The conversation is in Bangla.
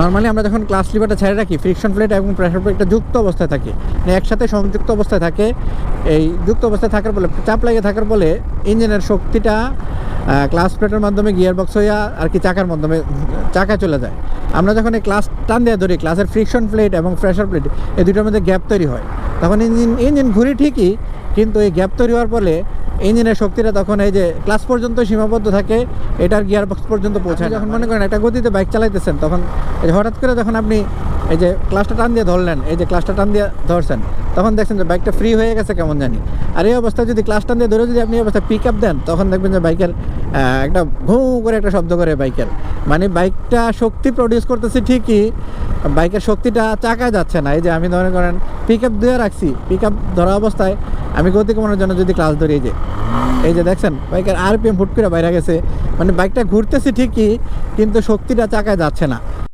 নর্মালি আমরা যখন ক্লাস লিভারটা ছেড়ে রাখি ফ্রিকশন প্লেট এবং প্রেশার প্লেটটা যুক্ত অবস্থায় থাকে। মানে একসাথে সংযুক্ত অবস্থায় থাকে। এই যুক্ত অবস্থায় থাকার ফলে, চাপ লাগিয়ে থাকার ফলে ইঞ্জিনের শক্তিটা ক্লাস প্লেটের মাধ্যমে গিয়ার বক্স হইয়া আর কি চাকার মাধ্যমে চাকা চলে যায়। আমরা যখন এই ক্লাস টান দিয়ে ধরি ক্লাসের ফ্রিকশন প্লেট এবং প্রেশার প্লেট এই দুটোর মধ্যে গ্যাপ তৈরি হয়। তখন ইঞ্জিন ইঞ্জিন ঘুরি ঠিকই কিন্তু এই গ্যাপ তৈরি হওয়ার ফলে ইঞ্জিনের শক্তিটা তখন এই যে ক্লাস পর্যন্ত সীমাবদ্ধ থাকে এটার গিয়ার বক্স পর্যন্ত পৌঁছায় যখন মনে করেন একটা গতিতে বাইক চালাইতেছেন তখন এই যে হঠাৎ করে যখন আপনি এই যে ক্লাসটা টান দিয়ে ধরলেন এই যে ক্লাসটা টান দিয়ে ধরছেন তখন দেখছেন যে বাইকটা ফ্রি হয়ে গেছে কেমন জানি। আর এই অবস্থায় যদি ক্লাস টান দিয়ে ধরে যদি আপনি এই অবস্থায় পিক আপ দেন তখন দেখবেন যে বাইকের একটা ঘুঁ করে একটা শব্দ করে বাইকের। মানে বাইকটা শক্তি প্রডিউস করতেছে ঠিকই, বাইকের শক্তিটা চাকায় যাচ্ছে না। এই যে আমি ধরে করেন পিক আপ দিয়ে রাখছি পিক আপ ধরা অবস্থায় আমি গতি কমানোর জন্য যদি ক্লাস ধরি যে, এই যে দেখছেন, বাইকের আরপিএম হুট করে বাইরে গেছে। মানে বাইকটা ঘুরতেছে ঠিকই, কিন্তু শক্তিটা চাকায় যাচ্ছে না।